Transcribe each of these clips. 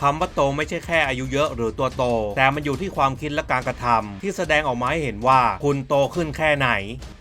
คำว่าโตไม่ใช่แค่อายุเยอะหรือตัวโต แต่มันอยู่ที่ความคิดและการกระทำที่แสดงออกมาให้เห็นว่าคุณโตขึ้นแค่ไหน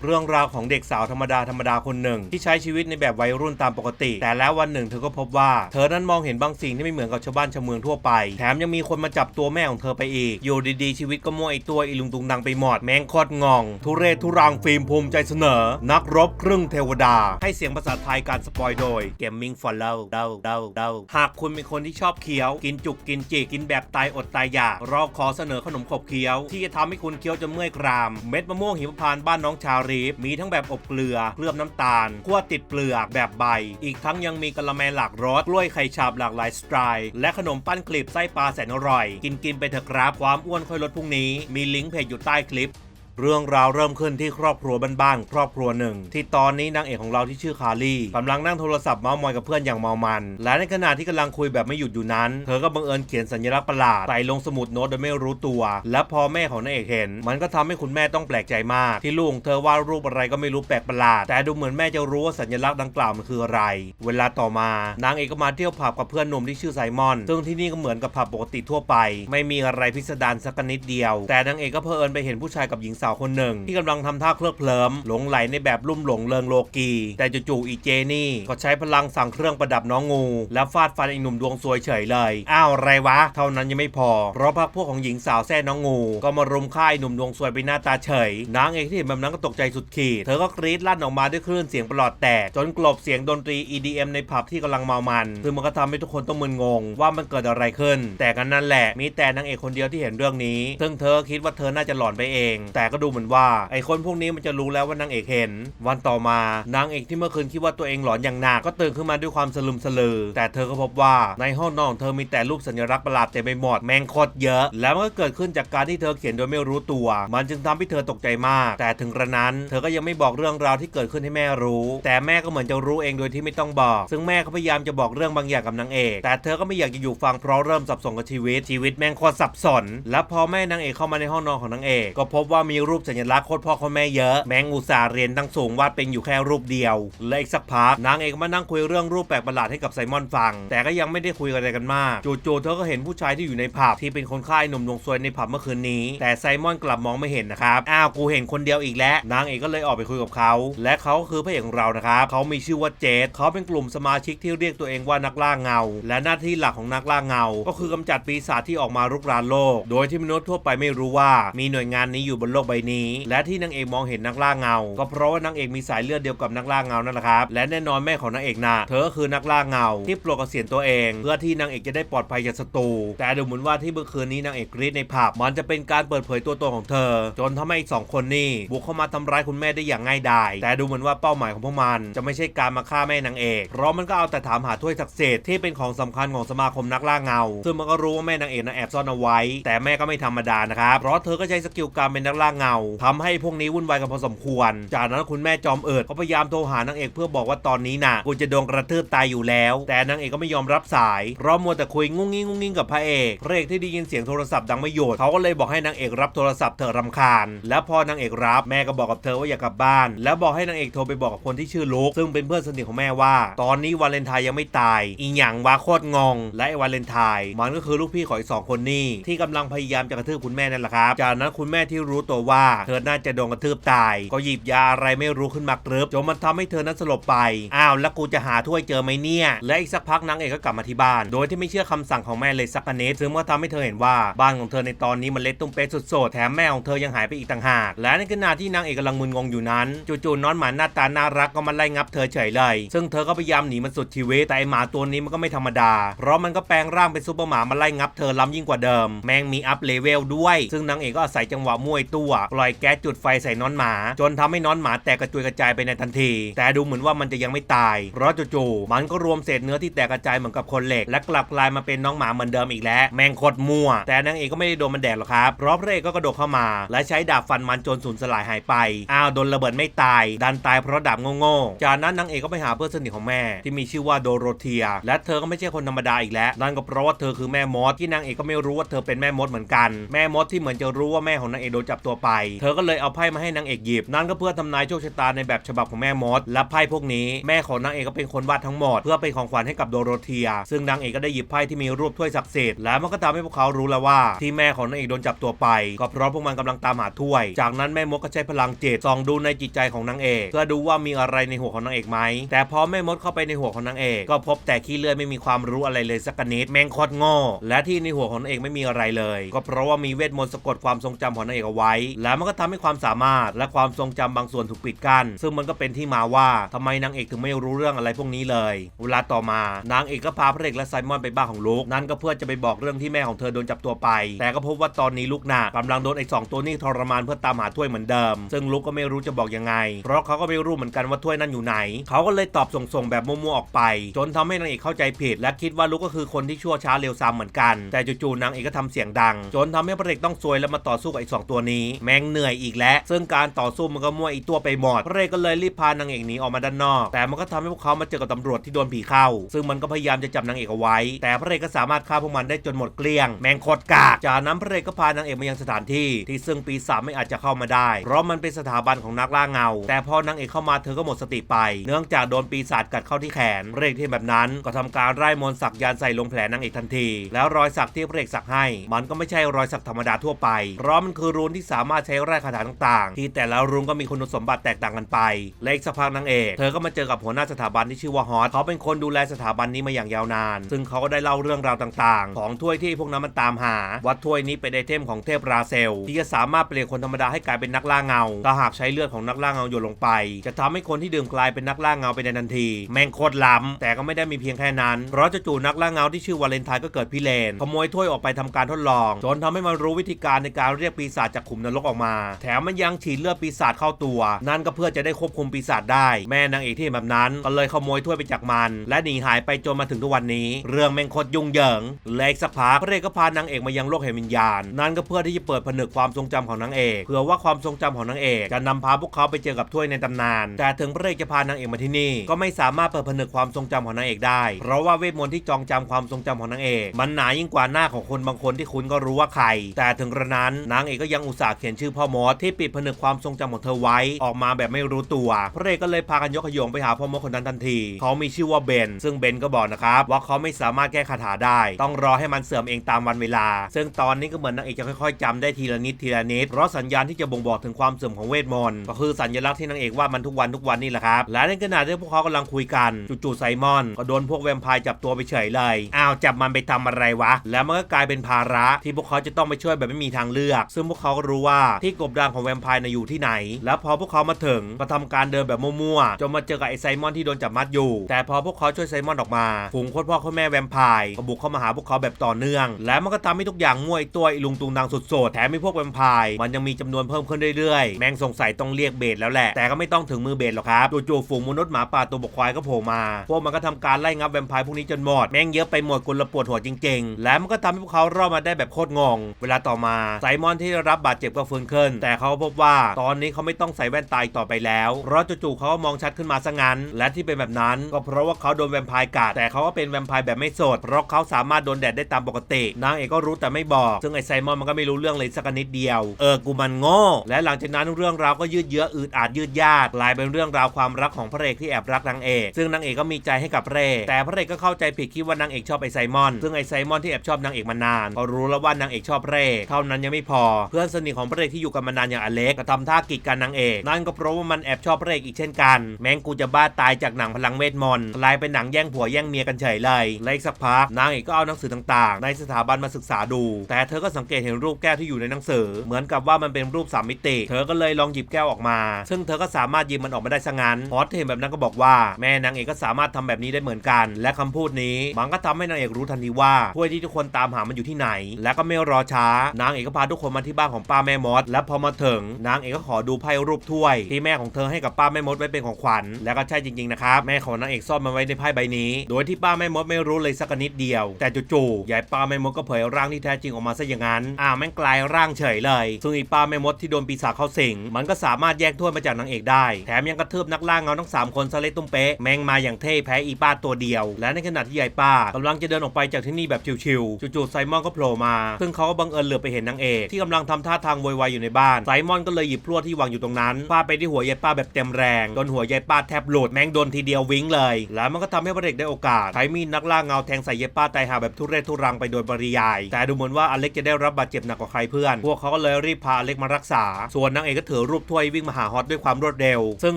เรื่องราวของเด็กสาวธรรมดาธรรมดาคนหนึ่ง ที่ใช้ชีวิตในแบบวัยรุ่นตามปกติ แต่แล้ววันหนึ่งเธอก็พบว่า เธอนั้นมองเห็นบางสิ่งที่ไม่เหมือนกับชาวบ้านชาวเมืองทั่วไป แถมยังมีคนมาจับตัวแม่ของเธอไปอีก อยู่ดีๆชีวิตก็มั่วไอตัวอีลุงตุงนังไปหมดแมงคอดงอง ทุเรศทุรังฟิล์มภูมิใจเสนอ นักรบครึ่งเทวดา ให้เสียงภาษาไทยการสปอยโดย Gaming for Love เดาเดาเดาหากคุณเป็นคนที่ชอบเคี้ยวกินจุกกินจิกกินแบบตายอดตายอยาก เราขอเสนอขนมขบเคี้ยว ที่จะทำให้คุณเคี้ยวจนเมื่อยกราม เม็ดมะม่วงหิมพานต์บ้านน้องชารีฟมีทั้งแบบอบเกลือเคลือบน้ำตาลคั่วติดเปลือกแบบใบ อีกทั้งยังมีกะละแมหลากรสกล้วยไข่ฉาบหลากหลายสไตล์และขนมปั้นกลีบไส้ปลาแสนอร่อย กินกินไปเถอะครับความอ้วนค่อยลดพรุ่งนี้ มีลิงก์เพจอยู่ใต้คลิป เรื่องราวเริ่มขึ้นที่ครอบครัวบ้านๆครอบครัวหนึ่ง ที่ตอนนี้นางเอกของเราที่ชื่อคารี่กำลังนั่งโทรศัพท์เมาส์มอยกับเพื่อนอย่างเมามัน และในขณะที่กำลังคุยแบบไม่หยุดอยู่นั้น เธอก็บังเอิญเขียนสัญลักษณ์ประหลาดใส่ลงสมุดโน้ตโดยไม่รู้ตัว และพอแม่ของนางเอกเห็น มันก็ทำให้คุณแม่ต้องแปลกใจมาก ที่ลูกของเธอวาดรูปอะไรก็ไม่รู้แปลกประหลาด แต่ดูเหมือนแม่จะรู้ว่าสัญลักษณ์ดังกล่าวมันคืออะไร เวลาต่อมานางเอกก็มาเที่ยวผับกับเพื่อนหนุ่มที่ชื่อไซมอน ซึ่งที่นี่ก็เหมือนกับผับปกติทั่วไป ไม่มีอะไรพิสดารสักนิดเดียว แต่นางเอกก็เพอเอิญไปเห็นผู้ชายกับหญิงสาวคนหนึ่ง ที่กำลังทำท่าเคลิบเคลิ้มหลงไหลในแบบลุ่มหลงเริงโลกี แต่จู่ๆอีเจนี่ก็ใช้พลังสั่งเครื่องประดับน้องงู แล้วฟาดฟันไอ้หนุ่มดวงซวยเฉยเลย อ้าวไรวะ เท่านั้นยังไม่พอ เพราะพักพวกของหญิงสาวแซ่น้องงู ก็มารุมฆ่าไอ้หนุ่มดวงซวยไปหน้าตาเฉยนางเอกที่เห็นแบบนั้นก็ตกใจสุดขีด เธอก็กรี๊ดลั่นออกมาด้วยคลื่นเสียงประหลอดแตกจนกลบเสียงดนตรี EDM ในผับที่กำลังเมามันซึ่งมันก็ทำให้ทุกคนต้องมึนงง ว่ามันเกิดอะไรขึ้น แต่กันนั่นแหละมีแต่นางเอกคนเดียวที่เห็นเรื่องนี้ ซึ่งเธอคิดว่าเธอน่าจะหลอนไปเอง แต่ก็ดูเหมือนว่าไอ้คนพวกนี้มันจะรู้แล้วว่านางเอกเห็น วันต่อมานางเอกที่เมื่อคืนคิดว่าตัวเองหลอนอย่างหนักก็ตื่นขึ้นมาด้วยความสลึมสลือ แต่เธอก็พบว่าในห้องนอนของเธอมีแต่รูปสัญลักษณ์ประหลาดเต็มไปหมดแมงคตรเยอะ แล้วมันก็เกิดขึ้นจากการที่เธอเขียนโดยไม่รู้ตัว มันจึงทำให้เธอตกใจมาก แต่ถึงกระนั้น เธอก็ยังไม่บอกเรื่องราวที่เกิดขึ้นให้แม่รู้ แต่แม่ก็เหมือนจะรู้เองโดยที่ไม่ต้องบอก ซึ่งแม่ก็พยายามจะบอกเรื่องบางอย่างกับนางเอก แต่เธอก็ไม่อยากจะอยู่ฟังเพราะเริ่มสับสนกับชีวิตชีวิตแมงคตรสับสน และพอแม่นางเอกเข้ามาในห้องนอนของนางเอก ก็พบว่ามีรูปสัญลักษณ์โคตรพ่อโคตรแม่เยอะ แมงอุตสาเรียนตั้งสูงวาดเป็นอยู่แค่รูปเดียว และอีกสักพักนางเอกมานั่งคุยเรื่องรูปแปลกประหลาดให้กับไซมอนฟัง แต่ก็ยังไม่ได้คุยอะไรกันมากจู่ๆเธอก็เห็นผู้ชายที่อยู่ในผับที่เป็นคนค่ายหนุ่มดวงซวยในผับเมื่อคืนนี้ แต่ไซมอนกลับมองไม่เห็นนะครับอ้าวกูเห็นคนเดียวอีกแล้วนางเอกก็เลยออกไปคุยกับเขา และเขาก็คือพระเอกของเรานะครับเขามีชื่อว่าเจสเขาเป็นกลุ่มสมาชิกที่เรียกตัวเองว่านักล่าเงา และหน้าที่หลักของนักล่าเงา ก็คือกำจัดปีศาจที่ออกมารุกรานโลก โดยที่มนุษย์ทั่วไปไม่รู้ว่ามีหน่วยงานนี้อยู่บนโลกใบนี้ และที่นางเอกมองเห็นนักล่าเงา ก็เพราะว่านางเอกมีสายเลือดเดียวกับนักล่าเงานั่นแหละครับ และแน่นอนแม่ของนางเอกน่ะเธอก็คือนักล่าเงา ที่ปลดเกษียณตัวเอง เพื่อที่นางเอกจะได้ปลอดภัยจากศัตรูแต่ดูเหมือนว่าที่เมื่อคืนนี้นางเอกกรีดในผับมันจะเป็นการเปิดเผยตัวตนของเธอ จนทำให้อีกสองคนนี้บุกเข้ามาทำร้ายคุณแม่ได้อย่างง่ายดายแต่ดูเหมือนว่าเป้าหมายของพวกมัน จะไม่ใช่การมาฆ่าแม่นางเอกเพราะมันก็เอาแต่ถามหาถ้วยศักดิ์สิทธิ์ที่เป็นของสำคัญของสมาคมนักล่าเงา ซึ่งมันก็รู้ว่าแม่นางเอกน่ะแอบซ่อนเอาไว้ แต่แม่ก็ไม่ธรรมดานะครับเพราะเธอก็ใช้สกิลการเป็นนักล่าเงาทำให้พวกนี้วุ่นวายกันพอสมควร จากนั้นคุณแม่จอมเอิดก็พยายามโทรหานางเอกเพื่อบอกว่าตอนนี้น่ะกูจะโดนกระทืบตายอยู่แล้ว แต่นางเอกก็ไม่ยอมรับสายเพราะมัวแต่คุยงุ้งงิ้งงุ้งงิ้งกับพระเอกพระเอกที่ได้ยินเสียงโทรศัพท์ดังไม่หยุดเขาก็เลยบอกให้นางเอกรับโทรศัพท์เธอรำคาญ แล้วพอนางเอกรับแม่ก็บอกกับเธอว่าอย่ากลับบ้าน แล้วบอกให้นางเอกโทรไปบอกกับคนที่ชื่อลุกซึ่งเป็นเพื่อนสนิทของแม่ว่า ตอนนี้วาเลนไทน์ยังไม่ตาย อีหยังวาโคตรงง และไอ้วาเลนไทน์มันก็คือลูกพี่ของอีสองคนนี้ที่กำลังพยายามจะกระทืบคุณแม่นั่นแหละครับ จากนั้นคุณแม่ที่รู้ตัวว่าเธอน่าจะโดนกระทืบตาย ก็หยิบยาอะไรไม่รู้ขึ้นมากรึบจนมันทำให้เธอนั้นสลบไป อ้าวแล้วกูจะหาถ้วยเจอไหมเนี่ย และอีกสักพักนางเอกก็กลับมาที่บ้าน โดยที่ไม่เชื่อคำสั่งของแม่เลยสักนิดซึ่งก็ทำให้เธอเห็นว่าบ้านของเธอในตอนนี้มันเละตุ้มเป๊ะสุดๆแถมแม่ของเธอยังหายไปอีกต่างหาก และในขณะที่นางเอกกำลังมึนงงอยู่นั้นจู่ๆน้อนหมาหน้าตาน่ารักก็มาไล่งับเธอเฉยเลย ซึ่งเธอก็พยายามหนีมันสุดชีวิตแต่ไอหมาตัวนี้มันก็ไม่ธรรมดา เพราะมันก็แปลงร่างเป็นซูเปอร์หมามาไล่งับเธอล้ำยิ่งกว่าเดิม แมงมีอัพเลเวลด้วย ซึ่งนางเอกก็อาศัยจังหวะมวยตัวปล่อยแก๊สจุดไฟใส่น้อนหมา จนทำให้น้อนหมาแตกกระจุยกระจายไปในทันที แต่ดูเหมือนว่ามันจะยังไม่ตาย เพราะจู่ๆมันก็รวมเศษเนื้อที่แตกกระจายเหมือนกับคนเหล็ก และกลับกลายมาเป็นน้องหมาเหมือนเดิมอีกแล้ว แมงคตรมั่ว แต่นางเอกก็ไม่ได้โดนมันแดกหรอกครับเพราะพระเอกก็กระโดดเข้ามา และใช้ดาบฟันมันจนสูญสลายหายไป อ้าวโดนระเบิดไม่ตาย ดันตายเพราะดาบโง่ๆ จากนั้นนางเอกก็ไปหาเพื่อนสนิทของแม่ ที่มีชื่อว่าโดโรเทีย และเธอก็ไม่ใช่คนธรรมดาอีกแล้ว นั่นก็เพราะว่าเธอคือแม่มดที่นางเอกก็ไม่รู้ว่าเธอเป็นแม่มดเหมือนกัน แม่มดที่เหมือนจะรู้ว่าแม่ของนางเอกโดนจับตัวไปไป เธอก็เลยเอาไพ่มาให้นางเอกหยิบ นั่นก็เพื่อทำนายโชคชะตาในแบบฉบับของแม่มด และไพ่พวกนี้แม่ของนางเอกก็เป็นคนวาดทั้งหมด เพื่อเป็นของขวัญให้กับโดโรเธีย ซึ่งนางเอกก็ได้หยิบไพ่ที่มีรูปถ้วยศักดิ์สิทธิ์และมันก็ทำให้พวกเขารู้แล้วว่า ที่แม่ของนางเอกโดนจับตัวไป ก็เพราะพวกมันกำลังตามหาถ้วย จากนั้นแม่มดก็ใช้พลังจิตส่องดูในจิตใจของนางเอกเพื่อดูว่ามีอะไรในหัวของนางเอกไหมแต่พอแม่มดเข้าไปในหัวของนางเอกก็พบแต่ขี้เลื่อยไม่มีความรู้อะไรเลยสักนิดแมงคตรโง่และที่ในหัวของนางเอกไม่มีอะไรเลย ก็เพราะว่ามีเวทมนต์สะกดความทรงจำของนางเอกเอาไว้แล้วมันก็ทำให้ความสามารถและความทรงจำบางส่วนถูกปิดกั้นซึ่งมันก็เป็นที่มาว่าทำไมนางเอกถึงไม่รู้เรื่องอะไรพวกนี้เลย เวลาต่อมานางเอกก็พาพระเอกและไซมอนไปบ้านของลูกนั่นก็เพื่อจะไปบอกเรื่องที่แม่ของเธอโดนจับตัวไป แต่ก็พบว่าตอนนี้ลูกน่ะกำลังโดนไอ้สองตัวนี้ทรมานเพื่อตามหาถ้วยเหมือนเดิม ซึ่งลูกก็ไม่รู้จะบอกยังไง เพราะเขาก็ไม่รู้เหมือนกันว่าถ้วยนั้นอยู่ไหน เขาก็เลยตอบส่งๆแบบมั่วๆออกไป จนทำให้นางเอกเข้าใจผิด และคิดว่าลูกก็คือคนที่ชั่วช้าเร็วซ้ำเหมือนกัน แต่จู่ๆนางเอกก็ทำเสียงดัง จนทำให้พระเอกต้องซวยแล้วมาต่อสู้กับไอ้สองตัวนี้แม่งเหนื่อยอีกแล้ว ซึ่งการต่อสู้มันก็มั่วอีตัวไปหมดพระเอกก็เลยรีบพานางเอกหนีออกมาด้านนอก แต่มันก็ทำให้พวกเขามาเจอกับตำรวจที่โดนผีเข้า ซึ่งมันก็พยายามจะจับนางเอกเอาไว้ แต่พระเอกก็สามารถฆ่าพวกมันได้จนหมดเกลี้ยง แมงโคตรกากจากนั้นพระเอกก็พานางเอกมายังสถานที่ ที่ซึ่งปีศาจไม่อาจจะเข้ามาได้ เพราะมันเป็นสถาบันของนักล่าเงา แต่พอนางเอกเข้ามาเธอก็หมดสติไป เนื่องจากโดนปีศาจกัดเข้าที่แขนพรกที่แบบนั้นก็ทำการไล่มนต์สักยานใส่ลงแผลนางเอกทันที แล้วรอยสักที่พระเอกสักให้ มันก็ไม่ใช่รอยสักธรรมดาทั่วไปเพราะมันคือรูนที่สามารถใช้ไล่คาถาต่างๆ ที่แต่ละรูนก็มีคุณสมบัติแตกต่างกันไป และอีกสักพักนางเอกเธอก็มาเจอกับหัวหน้าสถาบันที่ชื่อว่าฮอตเขาเป็นคนดูแลสถาบันนี้มาอย่างยาวนาน ซึ่งเขาก็ได้เล่าเรื่องราวต่างๆ ของถ้วยที่พวกนั้นมันตามหาวัดถ้วยนี้เป็นไอเทมของเทพราเซล ที่จะสามารถเปลี่ยนคนธรรมดาให้กลายเป็นนักล่าเงาถ้าหากใช้เลือดของนักล่าเงาหยดลงไป จะทำให้คนที่ดื่มกลายเป็นนักล่าเงาไปในทันที แม่งโคตรล้ำแต่ก็ไม่ได้มีเพียงแค่นั้นเพราะจู่ๆนักล่าเงาที่ชื่อวาเลนไทน์ก็เกิดพิเรนขโมยถ้วยออกไปทำการทดลองจนทำให้มันรู้วิธีการในการเรียกปีศาจจากขุมนรกออกมา แถมมันยังฉีดเลือดปีศาจเข้าตัว นั่นก็เพื่อจะได้ควบคุมปีศาจได้ แม่นางเอกที่แบบนั้น ก็เลยขโมยถ้วยไปจากมัน และหนีหายไปจนมาถึงทุกวันนี้ เรื่องแมงคตรยุ่งเหยิงเล็กสักพักพระเอกก็พานางเอกมายังโลกแห่งวิญญาณ นั่นก็เพื่อที่จะเปิดผนึกความทรงจำของนางเอกเผื่อว่าความทรงจำของนางเอกจะนำพาพวกเขาไปเจอกับถ้วยในตำนาน แต่ถึงพระเอกจะพานางเอกมาที่นี่ ก็ไม่สามารถเปิดผนึกความทรงจำของนางเอกได้ เพราะว่าเวทมนต์ที่จองจำความทรงจำของนางเอก มันหนายิ่งกว่าหน้าของคนบางคนที่คุณก็รู้ว่าใคร แต่ถึงกระนั้นนางเอกก็ยังอุตส่าห์เขียนชื่อพ่อมดที่ปิดผนึกความทรงจำของเธอไว้ออกมาแบบไม่รู้ตัวพระเอกก็เลยพากันยกขยงไปหาพ่อมดคนนั้นทันที เขามีชื่อว่าเบน ซึ่งเบนก็บอกนะครับว่าเขาไม่สามารถแก้คาถาได้ ต้องรอให้มันเสื่อมเองตามวันเวลา ซึ่งตอนนี้ก็เหมือนนางเอกจะค่อยๆจำได้ทีละนิดทีละนิด เพราะสัญญาณที่จะบ่งบอกถึงความเสื่อมของเวทมนต์ก็คือสัญลักษณ์ที่นางเอกว่ามันทุกวันทุกวันนี่แหละครับ และในขณะที่พวกเขากำลังคุยกันจู่ๆไซมอน ก็โดนพวกแวมไพร์จับตัวไปเฉยเลย อ้าวจับมันไปทำอะไรวะ แล้วมันก็กลายเป็นภาระที่พวกเขาจะต้องไปช่วยแบบไม่มีทางเลือก ซึ่งพวกเขาก็รู้ว่าที่กบดานของแวมไพร์น่ะอยู่ที่ไหน แล้วพอพวกเขามาถึงก็ทำการเดินแบบมั่วๆจนมาเจอกับไอ้ไซมอนที่โดนจับมัดอยู่ แต่พอพวกเขาช่วยไซมอนออกมาฝูงโคตรพ่อโคตรแม่แวมไพร์ก็บุกเข้ามาหาพวกเขาแบบต่อเนื่อง และมันก็ทำให้ทุกอย่างง่วยตัวอีลุงตุงนางสุดๆแถมมีพวกแวมไพร์มันยังมีจำนวนเพิ่มขึ้นเรื่อยๆ แมงสงสัยต้องเรียกเบสแล้วแหละ แต่ก็ไม่ต้องถึงมือเบสหรอกครับจู่ๆฝูงมนุษย์หมาป่าตัวบกควายก็โผล่มา พวกมันก็ทำการไล่งับแวมไพร์พวกนี้จนหมด แม่งเยอะไปหมดกุลปวดหัวจริงๆ และมันก็ทำให้พวกเขารอดมาได้แบบโคตรงง เวลาต่อมาไซมอนที่ได้รับบาดเจ็บก็ฟื้นขึ้นแต่เขาพบว่าตอนนี้เขาไม่ต้องใส่แว่นตาอีกต่อไปแล้วเพราะจู่ๆเขาก็มองชัดขึ้นมาซะงั้น และที่เป็นแบบนั้นก็เพราะว่าเขาโดนแวมไพร์กัดแต่เขาก็เป็นแวมไพร์แบบไม่สด เพราะเขาสามารถโดนแดดได้ตามปกติ นางเอกก็รู้แต่ไม่บอก ซึ่งไอ้ไซมอนมันก็ไม่รู้เรื่องเลยสักนิดเดียว เออกูมันโง่และหลังจากนั้นเรื่องราวก็ยืดเยื้ออืดอาดยืดยาดกลายเป็นเรื่องราวความรักของพระเอกที่แอบรักนางเอกซึ่งนางเอกก็มีใจให้กับพระเอกแต่พระเอกก็เข้าใจผิดคิดว่านางเอกชอบไอ้ไซมอน ซึ่งไอ้ไซมอนที่แอบชอบนางเอกมานานก็รู้แล้วว่านางเอกชอบพระเอกเท่านั้นยังไม่พอ เพื่อนสนิทของพระเอกที่อยู่กันมานานอย่างอเล็กก็ทำท่ากีดกันนางเอกนั่นก็เพราะว่ามันแอบชอบพระเอกอีกเช่นกัน แม้งกูจะบ้าตายจากหนังพลังเวทมนต์กลายเป็นหนังแย่งผัวแย่งเมียกันเฉยเลยและอีกสักพักนางเอกก็เอาหนังสือต่างๆ ในสถาบันมาศึกษาดู แต่เธอก็สังเกตเห็นรูปแก้วที่อยู่ในหนังสือ เหมือนกับว่ามันเป็นรูปสามมิติ เธอก็เลยลองหยิบแก้วออกมา ซึ่งเธอก็สามารถหยิบมันออกมาได้ซะงั้นฮอตเห็นแบบนั้นก็บอกว่า แม่นางเอกก็สามารถทำแบบนี้ได้เหมือนกัน และคำพูดนี้มันก็ทำให้นางเอกรู้ทันทีว่าถ้วยที่ทุกคนตามหามันอยู่ที่ไหน และก็ไม่รอช้านางเอกก็พาทุกคนมาที่บ้านของป้าแม่มด และพอมาถึงนางเอกก็ขอดูไพ่รูปถ้วย ที่แม่ของเธอให้กับป้าแม่มดไว้เป็นของขวัญและก็ใช่จริงๆนะครับแม่ของนางเอกซ่อนมันไว้ในไพ่ใบนี้ โดยที่ป้าแม่มดไม่รู้เลยสักนิดเดียว แต่จู่ๆยายป้าแม่มดก็เผยร่างที่แท้จริงออกมาซะอย่างนั้นอ้าวแม่งกลายร่างเฉยเลยซึ่งอีป้าแม่มดที่โดนปีศาจเข้าสิงมันก็สามารถแยกถ้วยมาจากนางเอกได้ แถมยังกระทืบนักล่าเงาทั้งสามคนซะเละตุ้มเป๊ะแม่งมาอย่างเท่แพ้อีป้าตัวเดียว และในขณะที่ยายป้ากำลังจะเดินออกไปจากที่นี่แบบชิวๆจู่ๆไซมอนก็โผล่มาซึ่งเขาก็บังเอิญเหลือไปเห็นนางเอกที่กำลังทำท่าทางโววายอยู่ในบ้านไซมอนก็เลยหยิบพลั่วที่วางอยู่ตรงนั้นฟาดไปที่หัวยายป้าแบบเต็มแรงจนหัวยายป้าแทบหลุดแมงโดนทีเดียววิ้งเลย แล้วมันก็ทำให้พระเอกได้โอกาสใช้มีดนักล่าเงาแทงใส่ยายป้าตายหาแบบทุเรศทุรังไปโดยปริยาย แต่ดูเหมือนว่าอเล็กจะได้รับบาดเจ็บหนักกว่าใครเพื่อน พวกเขาก็เลยรีบพาอเล็กมารักษา ส่วนนางเอกก็ถือรูปถ้วยวิ่งมาหาฮอตด้วยความรวดเร็ว ซึ่ง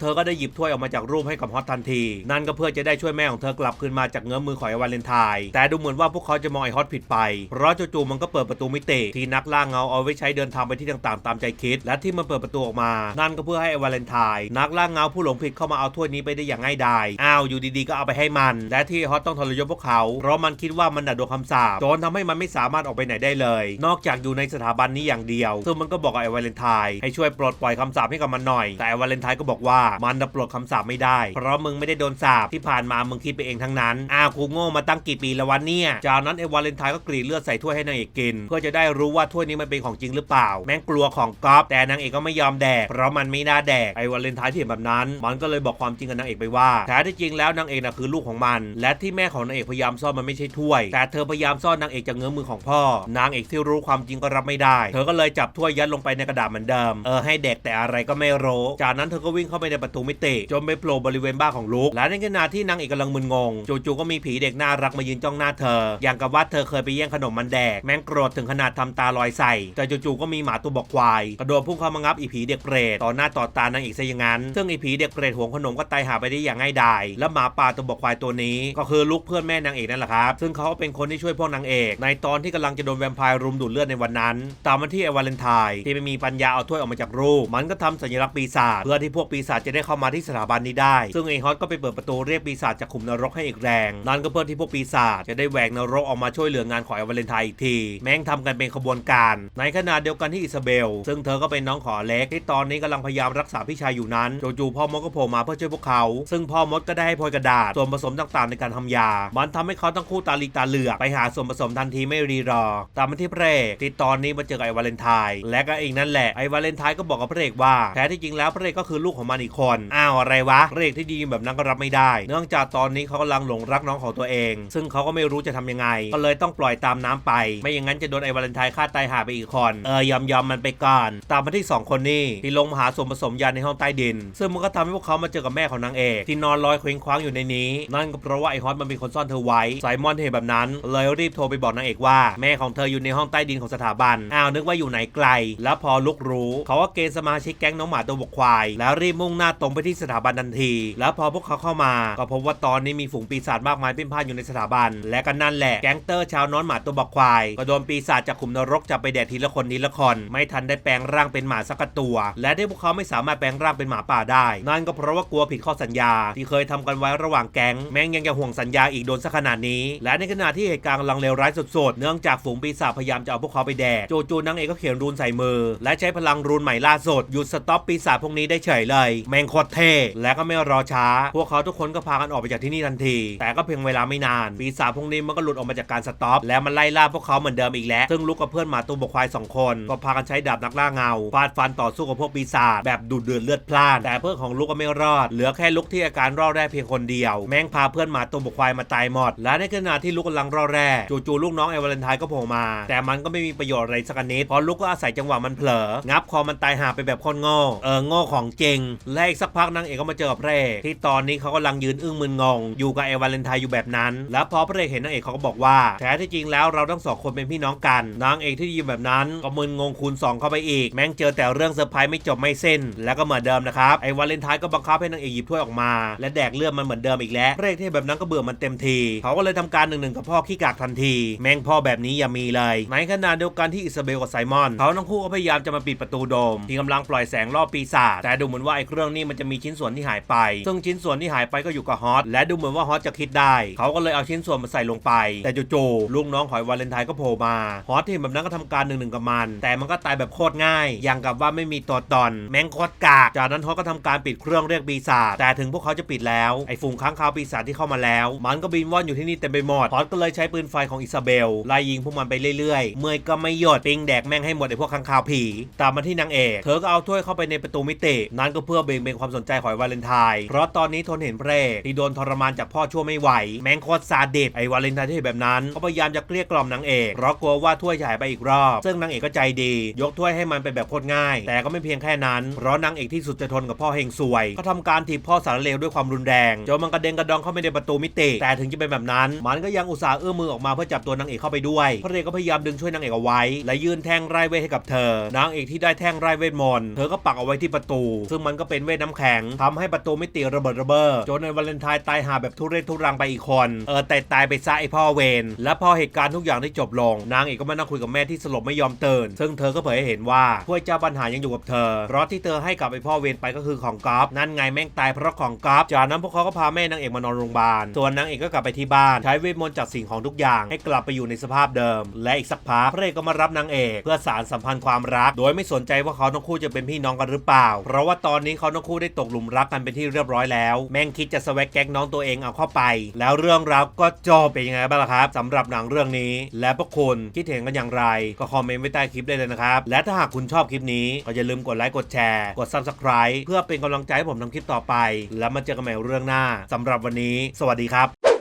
เธอก็ได้หยิบถ้วยออกมาจากรูปให้กับฮอตทันที นั่นก็เพื่อจะได้ช่วยแม่ของเธอกลับคืนมาจากเงื้อมือของไอ้วาเลนไทน์แต่ดูเหมือนว่าพวกเขาจะมองไอ้ฮอตผิดไป เพราะจู่ๆมันก็เปิดประตูมิติที่นักล่าเงาเอาไว้ใช้เดินทางไปที่ต่างๆ ตามใจคิด และที่มันเปิดประตูออกมา นั่นก็เพื่อให้ไอวาเลนไทน์นักล่าเงาผู้หลงผิดเข้ามาเอาถ้วยนี้ไปได้อย่างง่ายดายอ้าวอยู่ดีๆ ก็เอาไปให้มัน และที่ฮอตต้องทรยศพวกเขา เพราะมันคิดว่ามันน่ะโดนคำสาปจนทำให้มันไม่สามารถออกไปไหนได้เลย นอกจากอยู่ในสถาบันนี้อย่างเดียว ซึ่งมันก็บอกกับไอวาเลนไทน์ให้ช่วยปลดปล่อยคำสาปให้กับมันหน่อย แต่ไอวาเลนไทน์ก็บอกว่ามันน่ะปลดคำสาปไม่ได้ เพราะมึงไม่ได้โดนสาปที่ผ่านมามึงคิดไปเองทั้งนั้นอ้าวกูโง่มาตั้งกี่ปีแล้ววันเนี่ยจากนั้นไอวาเลนไทน์ก็กรีดเลือดใส่ถ้วยให้นางเอกกิน เพื่อจะได้รู้ว่าถ้วยนี้มันเป็นของจริงหรือเปล่าแม่งกลัวของก๊อฟแต่นางเอกก็ไม่ยอมแดกเพราะมันไม่น่าแดกไอ้วาเลนไทน์ที่เห็นแบบนั้น มันก็เลยบอกความจริงกับนางเอกไปว่าแท้ที่จริงแล้วนางเอกน่ะคือลูกของมัน และที่แม่ของนางเอกพยายามซ่อนมันไม่ใช่ถ้วย แต่เธอพยายามซ่อนนางเอกจากเงื้อมือของพ่อ นางเอกที่รู้ความจริงก็รับไม่ได้ เธอก็เลยจับถ้วยยัดลงไปในกระดาษเหมือนเดิมเออให้เด็กแต่อะไรก็ไม่รู้จากนั้นเธอก็วิ่งเข้าไปในประตูมิติจนไปโผล่บริเวณบ้านของลูกและในขณะที่นางเอกกำลังมึนงงจู่ๆก็มีผีเด็กน่ารักมายืนจ้องหน้าเธอ อย่างกับว่าเธอเคยไปแย่งขนมมันแดกแม่งโกรธถึงขนาดทำตาลอยใส่แต่จู่ๆก็มีหมาตัวบอกควาย กระโดดพุ่งเข้ามางับอีผีเด็กเปรตต่อหน้าต่อตานางเอกซะอย่างนั้น ซึ่งอีผีเด็กเปรตหวงขนมก็ตายหาไปได้อย่างง่ายดาย และหมาป่าตัวบอกควายตัวนี้ ก็คือลูกเพื่อนแม่นางเอกนั่นแหละครับ ซึ่งเขาเป็นคนที่ช่วยพวกนางเอก ในตอนที่กำลังจะโดนแวมไพร์รุมดูดเลือดในวันนั้น ตามมาที่ไอวาเลนไทน์ที่ไม่มีปัญญาเอาถ้วยออกมาจากรูปมันก็ทำสัญลักษณ์ปีศาจเพื่อที่พวกปีศาจจะได้เข้ามาที่สถาบันนี้ได้ ซึ่งไอฮอตก็ไปเปิดประตูเรียกปีศาจจากขุมนรกให้อีกแรงนั่นก็เพื่อที่พวกปีศาจจะได้แหวกนรกออกมาช่วยเหลืองานของไอวาเลนไทน์อีกที แม่งทำกันเป็นขบวนการ ในขณะเดียวกันที่อิซาเบล ซึ่งเธอก็เป็นน้องขอเล็กที่ตอนนี้กำลังพยายามรักษาพี่ชายอยู่นั้นจู่ๆพ่อมดก็โผล่มาเพื่อช่วยพวกเขา ซึ่งพ่อมดก็ได้ให้โพยกระดาษส่วนผสมต่างๆ ในการทำยา มันทำให้เขาทั้งคู่ตาลีตาเหลือกไปหาส่วนผสมทันทีไม่รีรอ ตามมาที่พระเอกที่ตอนนี้มาเจอกับไอ้วาเลนไทน์และก็เองนั่นแหละไอ้วาเลนไทน์ก็บอกกับพระเอกว่าแท้ที่จริงแล้วพระเอกก็คือลูกของมันอีกคนอ้าวอะไรวะพระเอกที่ดีแบบนั้นก็รับไม่ได้ เนื่องจากตอนนี้เขากำลังหลงรักน้องของตัวเอง ซึ่งเขาก็ไม่รู้จะทำยังไง ก็เลยต้องปล่อยตามน้ำไป ไม่อย่างนั้นจะโดนไอ้วาเลนไทน์ฆ่าตายหาไปอีกคนเออยอมยอมมันไปก่อน ตามมาที่สองคนนี้ที่ลงมาหาส่วนผสมยาในห้องใต้ดิน ซึ่งมันก็ทำให้พวกเขามาเจอกับแม่ของนางเอกที่นอนลอยเคว้งคว้างอยู่ในนี้ นั่นก็เพราะว่าไอฮอตมันเป็นคนซ่อนเธอไว้ไซมอนเห็นแบบนั้น เลยรีบโทรไปบอกนางเอกว่า แม่ของเธออยู่ในห้องใต้ดินของสถาบันอ้าวนึกว่าอยู่ไหนไกล แล้วพอลุกรู้เขาก็เกณฑ์สมาชิกแก๊งน้องหมาตัวบกควาย แล้วรีบมุ่งหน้าตรงไปที่สถาบันทันที แล้วพอพวกเขาเข้ามา ก็พบว่าตอนนี้มีฝูงปีศาจมากมายเพ่นพ่านอยู่ในสถาบัน และกันนั่นแหละแก๊งเตอร์ชาวน้อนหมาตัวบกควายก็โดนปีศาจจากขุมนรกจับไปแดดทีละคนทีละคนไม่ทันได้แปลงร่างเป็นหมาสักตัว และที่พวกเขาไม่สามารถแปลงร่างเป็นหมาป่าได้ นั่นก็เพราะว่ากลัวผิดข้อสัญญา ที่เคยทำกันไว้ระหว่างแก๊งแม่งยังจะห่วงสัญญาอีกโดนสักขนาดนี้ และในขณะที่เหตุการณ์กำลังเลวร้ายสุดๆ เนื่องจากฝูงปีศาจพยายามจะเอาพวกเขาไปแดกโจู่ๆนางเอกก็เขียนรูนใส่มือ และใช้พลังรูนใหม่ล่าสุดหยุดสต็อปปีศาจพวกนี้ได้เฉยเลย แม่งโคตรเท่และก็ไม่รอช้า พวกเขาทุกคนก็พากันออกไปจากที่นี่ทันที แต่ก็เพียงเวลาไม่นาน ปีศาจพวกนี้มันก็หลุดออกมาจากการสต็อปและมันไล่ล่าพวกเขาเหมือนเดิมอีกแล้วซึ่งลูกกับเพื่อนหมาตัวบกควายสองคนก็พากันใช้ช้ดาบนักล่าเงาฟาดฟันต่อสู้กับพวกปีศาจแบบดุเดือดเลือดพล่าน แต่เพื่อนของลูกก็ไม่รอด เหลือแค่ลูกที่อาการรอดแร่เพียงคนเดียว แม่งพาเพื่อนหมาตัวบกควายมาตายหมด และในขณะที่ลูกกำลังรอดแร่จู่ๆลูกน้องไอวาเลนไทน์ก็โผล่มา แต่มันก็ไม่มีประโยชน์อะไรสักนิดเพราะลูกก็อาศัยจังหวะมันเผลอ งับคอมันตายหาไปแบบคนโง่เออโง่ของจริง และอีกสักพักนางเอกก็มาเจอกับพระเอกที่ตอนนี้เขากำลังยืนอึ้งมึนงง อยู่กับไอวาเลนไทน์อยู่แบบนั้น แล้วพอพระเอกเห็นนางเอกเขาก็บอกว่าแท้ที่จริงแล้วเราทั้งสองคนเป็นพี่น้องกัน นางเอกที่ยืนแบบนั้นก็มึนงงคูณสองเข้าไปอีก แม่งเจอแต่เรื่องเซอร์ไพรส์ไม่จบไม่สิ้น แล้วก็เหมือนเดิมนะครับไอ้วาเลนไทน์ก็บังคับให้นางเอกหยิบถ้วยออกมา และแดกเลือดมันเหมือนเดิมอีกแล้วพระเอกที่แบบนั้นก็เบื่อมันเต็มทีเขาก็เลยทำการหนึ่งหนึ่งกับพ่อขี้กากทันที แม่งพ่อแบบนี้อย่ามีเลยในขณะเดียวกันที่อิซาเบลกับไซมอนเขาทั้งคู่ก็พยายามจะมาปิดประตูโดม ที่กำลังปล่อยแสงล่อปีศาจแต่ดูเหมือนว่าไอ้เครื่องนี้มันจะมีชิ้นส่วนที่หายไป ซึ่งชิ้นส่วนที่หายไปก็อยู่กับฮอตและดูเหมือนว่าฮอตจะคิดได้ เขาก็เลยเอาชิ้นส่วนมาใส่ลงไป แต่จู่ๆลูกน้องของไอ้วาเลนไทน์ก็โผล่มาฮอตที่แบบนั้นก็ทำการหนึ่งหนึ่งกับมัน แต่มันก็ตายแบบโคตรง่าย อย่างกับว่าไม่มีตัวตนแม่งโคตรกาก จากนั้นฮอตก็ทำการปิดเครื่องเรียกปีศาจแต่ถึงพวกเขาจะปิดแล้ว ไอ้ฝูงค้างคาวปีศาจที่เข้ามาแล้ว มันก็บินว่อนอยู่ที่นี่เต็มไปหมดฮอตก็เลยใช้ปืนไฟของอิซาเบลไล่ยิงพวกมันไปเรื่อยๆ เมื่อยก็ไม่หยดปิงแดกแม่งให้หมดไอ้พวกค้างคาวผี ตามมาที่นางเอกเธอก็เอาถ้วยเข้าไปในประตูมิตินั่นก็เพื่อเบ่งเบนความสนใจของวาเลนไทน์เพราะตอนนี้ทนเห็นเพระเอกที่โดนทรมานจากพ่อชั่วไม่ไหว แม่งโคตรซาดิสไอ้วาเลนไทน์ที่เห็นแบบนั้นก็พยายามจะเกลี้ยกล่อมนางเอกเพราะกลัวว่าถ้วยจะหายไปอีกรอบ ซึ่งนางเอกก็ใจดียยกถ้วยให้มันเป็นแบบโคตรง่าย แต่ก็ไม่เพียงแค่นั้นเพราะนางเอกที่สุดจะทนกับพ่อเฮงซวยก็ทำการถีบพ่อสารเลวด้วยความรุนแรงจนมันกระเด็นกระดองเข้าไปในประตูมิติแต่ถึงจะเป็นแบบนั้น มันก็ยังอุตส่าห์เอื้อมมือออกมาเพื่อจับตัวนางเอกเข้าไปด้วยพระเอกก็พยายามดึงช่วยนางเอกเอาไว้ และยื่นแท่งไร้เวทให้กับเธอนางเอกที่ได้แท่งไร้เวทมนต์เธอก็ปักเอาไว้ที่ประตู ซึ่งมันก็เป็นเวทน้ำแข็งทำให้ประตูมิติระเบิดระเบ้อจนในวาเลนไทน์ตายหาแบบทุเรศทุรังไปอีกคนเออแต่ตายไปซะไอพ่อเวนและพอเหตุการณ์ทุกอย่างได้จบลง นางเอกก็มานั่งคุยกับแม่ที่สลบไม่ยอมตื่นซึ่งเธอก็เผยให้เห็นว่าถ้วยเจ้าปัญหายังอยู่กับเธอเพราะที่เธอให้กับไอพ่อเวนไปก็คือของกอล์ฟนั่นไงแม่งตายเพราะของกอล์ฟจากนั้นพวกเขาก็พาแม่นางเอกมานอนโรงพยาบาลส่วนนางเอกก็กลับไปที่บ้านใช้เวทมนต์จัดสิ่งของทุกอย่างให้กลับไปอยู่ในสภาพเดิม และอีกสักพักพระเอกก็มารับนางเอกเพื่อสารสัมพันธ์ความรัก โดยไม่สนใจว่าเขาทั้งคู่จะเป็นพี่น้องกันหรือเปล่า เพราะว่าตอนนี้เขาทั้งคู่ได้ตกหลุมรักกันเป็นที่เรียบร้อยแล้ว แม่งคิดจะสวกแก๊งน้องตัวเองเอาเข้าไป แล้วเรื่องราวก็จบเป็นยังไงบ้างล่ะครับสำหรับหนังเรื่องนี้ และพวกคุณคิดเห็นกันอย่างไร ก็คอมเมนต์ไว้ใต้คลิปได้เลยนะครับและถ้าหากคุณชอบคลิปนี้ก็อย่าลืมกดไลค์กดแชร์กด subscribe เพื่อเป็นกำลังใจให้ผมทำคลิปต่อไป แล้วมาเจอกันใหม่เรื่องหน้าสำหรับวันนี้ สวัสดีครับ